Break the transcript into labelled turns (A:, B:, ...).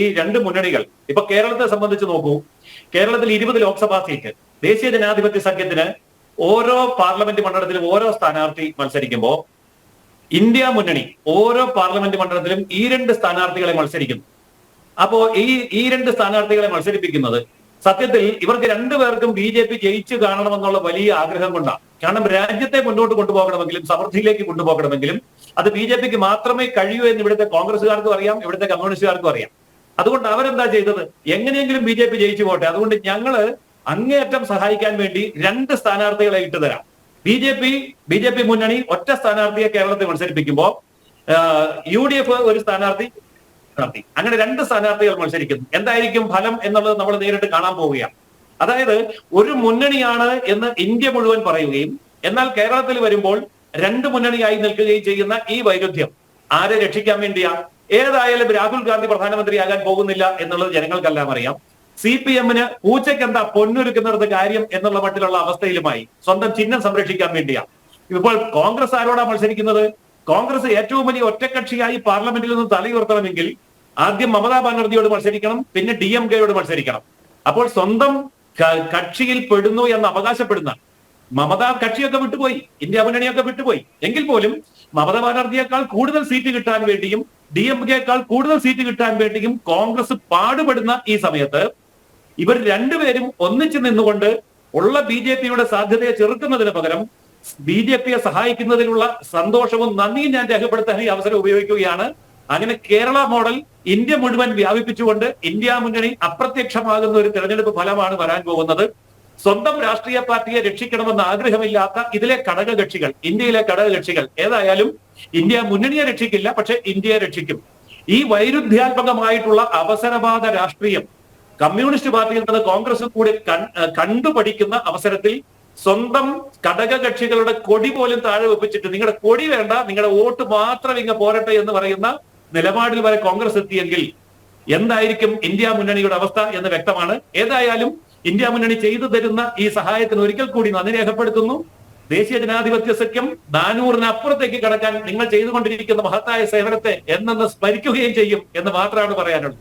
A: ഈ രണ്ട് മുന്നണികൾ ഇപ്പൊ കേരളത്തെ സംബന്ധിച്ച് നോക്കൂ കേരളത്തിൽ ഇരുപത് ലോക്സഭാ സീറ്റ് ദേശീയ ജനാധിപത്യ സഖ്യത്തിന് ഓരോ പാർലമെന്റ് മണ്ഡലത്തിലും ഓരോ സ്ഥാനാർത്ഥി മത്സരിക്കുമ്പോൾ ഇന്ത്യ മുന്നണി ഓരോ പാർലമെന്റ് മണ്ഡലത്തിലും ഈ രണ്ട് സ്ഥാനാർത്ഥികളെ മത്സരിക്കുന്നു. അപ്പോ ഈ ഈ രണ്ട് സ്ഥാനാർത്ഥികളെ മത്സരിപ്പിക്കുന്നത് സത്യത്തിൽ ഇവർക്ക് രണ്ടുപേർക്കും ബി ജെ പി ജയിച്ചു കാണണമെന്നുള്ള വലിയ ആഗ്രഹം കൊണ്ടാണ് കാരണം രാജ്യത്തെ മുന്നോട്ട് കൊണ്ടുപോകണമെങ്കിലും സമൃദ്ധിയിലേക്ക് കൊണ്ടുപോകണമെങ്കിലും അത് ബി ജെ പിക്ക് മാത്രമേ കഴിയൂ എന്ന് ഇവിടുത്തെ കോൺഗ്രസ്സുകാർക്കും അറിയാം ഇവിടുത്തെ കമ്മ്യൂണിസ്റ്റുകാർക്കും അറിയാം. അതുകൊണ്ട് അവരെന്താ ചെയ്തത്? എങ്ങനെയെങ്കിലും ബി ജെ പി ജയിച്ചു പോട്ടെ. അതുകൊണ്ട് ഞങ്ങൾ അങ്ങേയറ്റം സഹായിക്കാൻ വേണ്ടി രണ്ട് സ്ഥാനാർത്ഥികളെ ഇട്ടുതരാം. B J P B J P മുന്നണി ഒറ്റ സ്ഥാനാർത്ഥിയെ കേരളത്തിൽ മത്സരിപ്പിക്കുമ്പോൾ യു ഡി എഫ് ഒരു സ്ഥാനാർത്ഥി സ്ഥാനാർത്ഥി. അങ്ങനെ രണ്ട് സ്ഥാനാർത്ഥികൾ മത്സരിക്കുന്നു. എന്തായിരിക്കും ഫലം എന്നുള്ളത് നമ്മൾ നേരിട്ട് കാണാൻ പോവുകയാണ്. അതായത് ഒരു മുന്നണിയാണ് എന്ന് ഇന്ത്യ മുഴുവൻ പറയുകയും എന്നാൽ കേരളത്തിൽ വരുമ്പോൾ രണ്ട് മുന്നണിയായി നിൽക്കുകയും ചെയ്യുന്ന ഈ വൈരുദ്ധ്യം ആരെ രക്ഷിക്കാൻ വേണ്ടിയാ? ഏതായാലും രാഹുൽ ഗാന്ധി പ്രധാനമന്ത്രിയാകാൻ പോകുന്നില്ല എന്നുള്ളത് ജനങ്ങൾക്കെല്ലാം അറിയാം. സി പി എമ്മിന് പൂച്ചയ്ക്ക് എന്താ പൊന്നൊരുക്കുന്നിടത്ത് കാര്യം എന്നുള്ള മട്ടിലുള്ള അവസ്ഥയിലുമായി സ്വന്തം ചിഹ്നം സംരക്ഷിക്കാൻ വേണ്ടിയാ. ഇപ്പോൾ കോൺഗ്രസ് ആരോടാ മത്സരിക്കുന്നത്? കോൺഗ്രസ് ഏറ്റവും വലിയ ഒറ്റക്കക്ഷിയായി പാർലമെന്റിൽ നിന്ന് തലയുയർത്തണമെങ്കിൽ ആദ്യം മമതാ ബാനർജിയോട് മത്സരിക്കണം പിന്നെ ഡി എം കെയോട് മത്സരിക്കണം. അപ്പോൾ സ്വന്തം കക്ഷിയിൽ പെടുന്നു എന്ന് അവകാശപ്പെടുന്ന മമതാ കക്ഷിയൊക്കെ വിട്ടുപോയി ഇന്ത്യ മുന്നണിയൊക്കെ വിട്ടുപോയി. എങ്കിൽ പോലും മമതാ ബാനർജിയേക്കാൾ കൂടുതൽ സീറ്റ് കിട്ടാൻ വേണ്ടിയും ഡി എം കെക്കാൾ കൂടുതൽ സീറ്റ് കിട്ടാൻ വേണ്ടിയും കോൺഗ്രസ് പാടുപെടുന്ന ഈ സമയത്ത് ഇവർ രണ്ടുപേരും ഒന്നിച്ചു നിന്നുകൊണ്ട് ഉള്ള ബി ജെ പിയുടെ സാധ്യതയെ ചെറുക്കുന്നതിന് പകരം ബി ജെ പിയെ സഹായിക്കുന്നതിനുള്ള സന്തോഷവും നന്ദിയും ഞാൻ രേഖപ്പെടുത്താൻ ഈ അവസരം ഉപയോഗിക്കുകയാണ്. അങ്ങനെ കേരള മോഡൽ ഇന്ത്യ മുഴുവൻ വ്യാപിപ്പിച്ചുകൊണ്ട് ഇന്ത്യ മുന്നണി അപ്രത്യക്ഷമാകുന്ന ഒരു തെരഞ്ഞെടുപ്പ് ഫലമാണ് വരാൻ പോകുന്നത്. സ്വന്തം രാഷ്ട്രീയ പാർട്ടിയെ രക്ഷിക്കണമെന്ന് ആഗ്രഹമില്ലാത്ത ഇതിലെ ഘടകകക്ഷികൾ ഇന്ത്യയിലെ ഘടകകക്ഷികൾ ഏതായാലും ഇന്ത്യ മുന്നണിയെ രക്ഷിക്കില്ല പക്ഷെ ഇന്ത്യയെ രക്ഷിക്കും. ഈ വൈരുദ്ധ്യാത്മകമായിട്ടുള്ള അവസരവാദ രാഷ്ട്രീയം കമ്മ്യൂണിസ്റ്റ് പാർട്ടിയിൽ നിന്ന് കോൺഗ്രസ് കൂടി കണ്ടുപഠിക്കുന്ന അവസരത്തിൽ സ്വന്തം ഘടകകക്ഷികളുടെ കൊടി പോലും താഴെ വെപ്പിച്ചിട്ട് നിങ്ങളുടെ കൊടി വേണ്ട നിങ്ങളുടെ വോട്ട് മാത്രം ഇങ്ങ് പോരട്ടെ എന്ന് പറയുന്ന നിലപാടിൽ വരെ കോൺഗ്രസ് എത്തിയെങ്കിൽ എന്തായിരിക്കും ഇന്ത്യ മുന്നണിയുടെ അവസ്ഥ എന്ന് വ്യക്തമാണ്. ഏതായാലും ഇന്ത്യ മുന്നണി ചെയ്തു തരുന്ന ഈ സഹായത്തിന് ഒരിക്കൽ കൂടി നന്ദി രേഖപ്പെടുത്തുന്നു. ദേശീയ ജനാധിപത്യ സഖ്യം നാനൂറിന് അപ്പുറത്തേക്ക് കടക്കാൻ നിങ്ങൾ ചെയ്തുകൊണ്ടിരിക്കുന്ന മഹത്തായ സേവനത്തെ എന്നെന്ന് സ്മരിക്കുകയും ചെയ്യും എന്ന് മാത്രമാണ് പറയാനുള്ളത്.